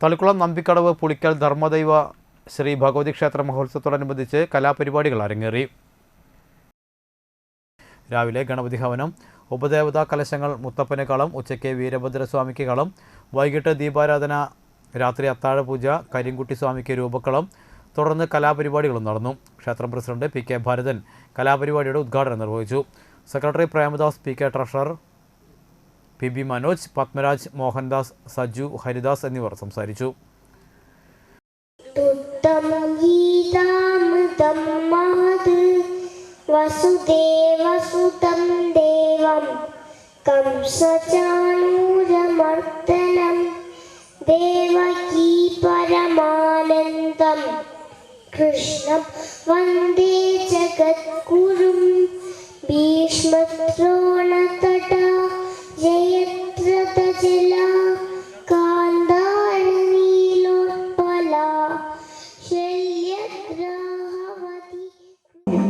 തളിക്കുളം നമ്പിക്കടവ് പുളിക്കൽ ധർമ്മദൈവ ശ്രീ ഭഗവതി ക്ഷേത്ര മഹോത്സവത്തോടനുബന്ധിച്ച് കലാപരിപാടികൾ അരങ്ങേറി. രാവിലെ ഗണപതി ഹവനം ഉപദേവതാ കലശങ്ങൾ മുത്തപ്പന് കളം ഉച്ചയ്ക്ക് വീരഭദ്രസ്വാമിക്ക് കളം വൈകിട്ട് ദീപാരാധന രാത്രി അത്താഴ പൂജ കരിങ്കുട്ടി സ്വാമിക്ക് രൂപക്കളം തുടർന്ന് കലാപരിപാടികളും നടന്നു. ക്ഷേത്രം പ്രസിഡന്റ് പി കെ ഭാരതൻ കലാപരിപാടിയുടെ ഉദ്ഘാടനം നിർവഹിച്ചു. Secretary Premadas P K treasurer P B Manoj Padmaraj Mohandas Saju Haridas എന്നിവർ സംസാരിച്ചു उत्तमं गीतामृतं महत् वसुदेवसुतं देवं कंसचाणूरमर्दनं देवकी परमानन्दं कृष्णं वन्दे जगद्गुरुं भीष्मद्रोणतटा